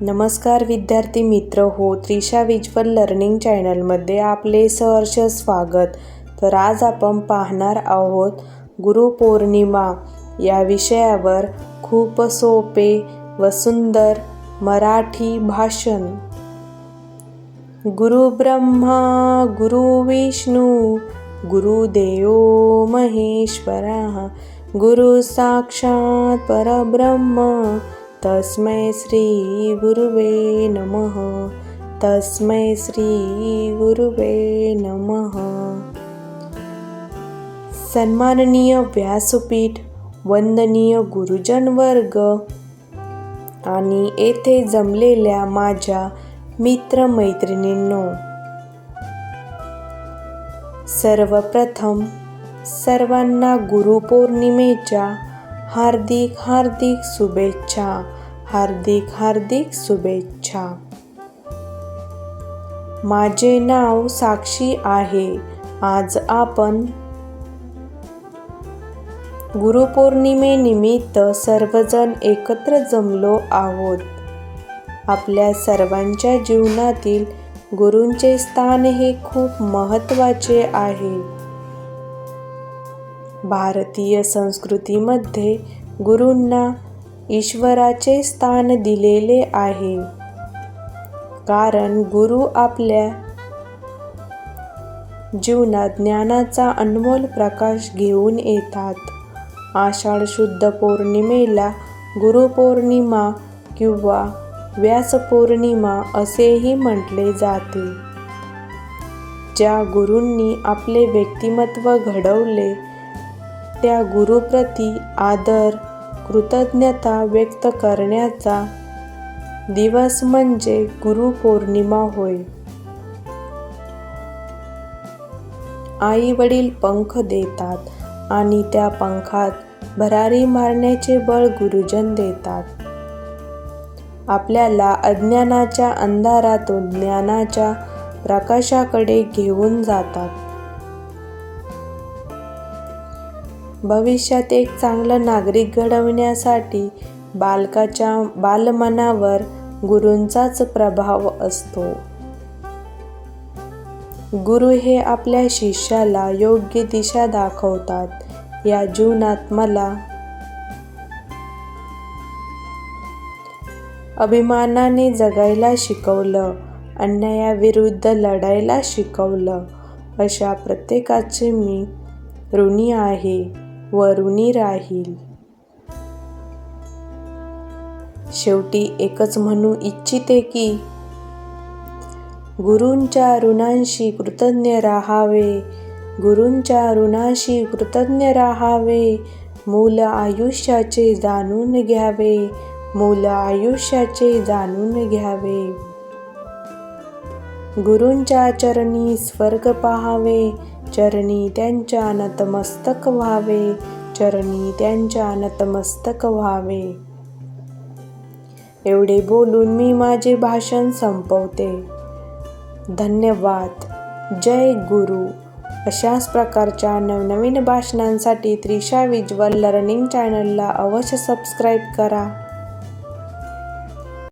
नमस्कार विद्यार्थी मित्र हो त्रिशा विज्वल लर्निंग चॅनलमध्ये आपले सहर्ष स्वागत. तर आज आपण पाहणार आहोत गुरुपौर्णिमा या विषयावर खूप सोपे व सुंदर मराठी भाषण. गुरु ब्रह्मा गुरु विष्णू गुरुदेव महेश्वरा गुरु साक्षात परब्रह्म तस्मै श्री गुरुवे नमः। तस्मै श्री गुरुवे नमः। सन्माननीय व्यासपीठ वंदनीय गुरुजन वर्ग आणि येथे जमलेल्या माझ्या मित्रमैत्रिणींनो सर्वप्रथम सर्वांना गुरुपौर्णिमेच्या हार्दिक हार्दिक शुभेच्छा. हार्दिक हार्दिक शुभेच्छा. माझे नाव साक्षी आहे. आज आपण गुरुपौर्णिमेनिमित्त सर्वजण एकत्र जमलो आहोत. आपल्या सर्वांच्या जीवनातील गुरूंचे स्थान हे खूप महत्त्वाचे आहे. भारतीय संस्कृतीमध्ये गुरूंना ईश्वराचे स्थान दिलेले आहे. कारण गुरु आपल्या जीवनात ज्ञानाचा अनमोल प्रकाश घेऊन येतात. आषाढ शुद्ध पौर्णिमेला गुरुपौर्णिमा किंवा व्यासपौर्णिमा असेही म्हटले जाते. ज्या गुरूंनी आपले व्यक्तिमत्व घडवले त्या गुरुप्रती आदर कृतज्ञता व्यक्त करण्याचा दिवस म्हणजे गुरुपौर्णिमा होय. आई वडील पंख देतात आणि त्या पंखात भरारी मारण्याचे बळ गुरुजन देतात. आपल्याला अज्ञानाच्या अंधारातून ज्ञानाच्या प्रकाशाकडे घेऊन जातात. भविष्यात एक चांगला नागरिक घडवण्यासाठी बालकाच्या बालमनावर गुरूंचाच प्रभाव असतो. गुरु हे आपल्या शिष्याला योग्य दिशा दाखवतात. या जीवनात मला अभिमानाने जगायला शिकवलं अन्यायाविरुद्ध लढायला शिकवलं अशा प्रत्येकाचे मी ऋणी आहे. वरुणी राहील. शेवटी एकच म्हणू इच्छिते की गुरूंच्या ऋणांशी कृतज्ञ राहावे गुरूंच्या ऋणाशी कृतज्ञ राहावे मूल आयुष्याचे जाणून घ्यावे मूल आयुष्याचे जाणून घ्यावे. गुरूंच्या चरणी स्वर्ग पाहावे चरणी त्यांच्या नतमस्तक व्हावे. चरणी त्यांच्या नतमस्तक व्हावे. एवढे बोलून मी माझे भाषण संपवते. धन्यवाद. जय गुरु. अशाच प्रकारच्या नवनवीन भाषणांसाठी त्रिशा विज्वल लर्निंग चॅनलला अवश्य सबस्क्राईब करा.